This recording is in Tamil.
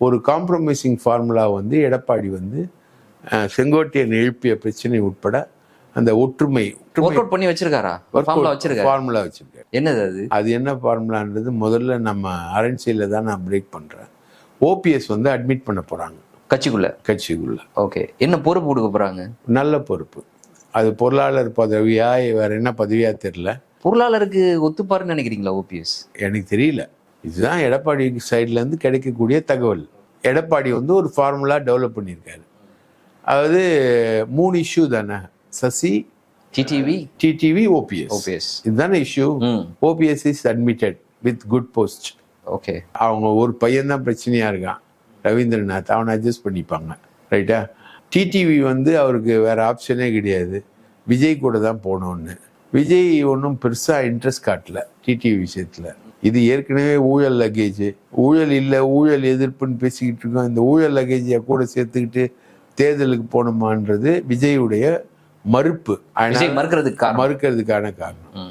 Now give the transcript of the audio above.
ஒரு காம்ப்ரமைசிங் ஃபார்முலா வந்து எடப்பாடி வந்து செங்கோட்டையன் எழுப்பிய பிரச்சனை உட்பட அந்த ஒற்றுமை ஒர்க் அவுட் பண்ணி வச்சிருக்காரா? ஃபார்முலா வச்சிருக்காரு. ஃபார்முலா வச்சிருக்காரு. என்னது அது? அது என்ன ஃபார்முலான்றது முதல்ல நம்ம அரண்சையில் தான் நான் பிரேக் பண்ணுறேன் ஓபிஎஸ் வந்து அட்மிட் பண்ண போகிறாங்க கட்சிக்குள்ள? கட்சிக்குள்ள. ஓகே என்ன பொறுப்பு கொடுக்க போறாங்க? நல்ல பொறுப்பு. அது பொருளாளர் பதவியா வேற என்ன பதவியா தெரியல. பொருளாளருக்கு ஒத்துப்பாருன்னு நினைக்கிறீங்களா ஓபிஎஸ் எனக்கு தெரியல. இதுதான் எடப்பாடி சைட்ல இருந்து கிடைக்கக்கூடிய தகவல். எடப்பாடி வந்து ஒரு ஃபார்முலா டெவலப் பண்ணியிருக்காரு. அதாவது மூணு இஷ்யூ தானே? Sasi TTV TTV OPS OPS இதுதானே issue OPS is admitted with good post okay அவங்க ஒரு பையன் தான் பிரச்சனையா இருக்கான். ரவீந்திரநாத் அவனை அட்ஜஸ்ட் பண்ணிப்பாங்க. ரைட்டா டிடிவி வந்து அவருக்கு வேற ஆப்ஷனே கிடையாது. விஜய் கூட தான் போகணும்னு. விஜய் ஒன்றும் பெருசா இன்ட்ரெஸ்ட் காட்டல டிடிவி விஷயத்துல. இது ஏற்கனவே ஊழல் லக்கேஜ் ஊழல் இல்லை ஊழல் எதிர்ப்புன்னு பேசிக்கிட்டு இருக்கோம். இந்த ஊழல் லக்கேஜை கூட சேர்த்துக்கிட்டு தேர்தலுக்கு விஜயுடைய மறுப்பு. அதனால விஜய் மறுக்கிறதுக்கு காரணம். மறுக்கிறதுக்கான காரணம். ம்.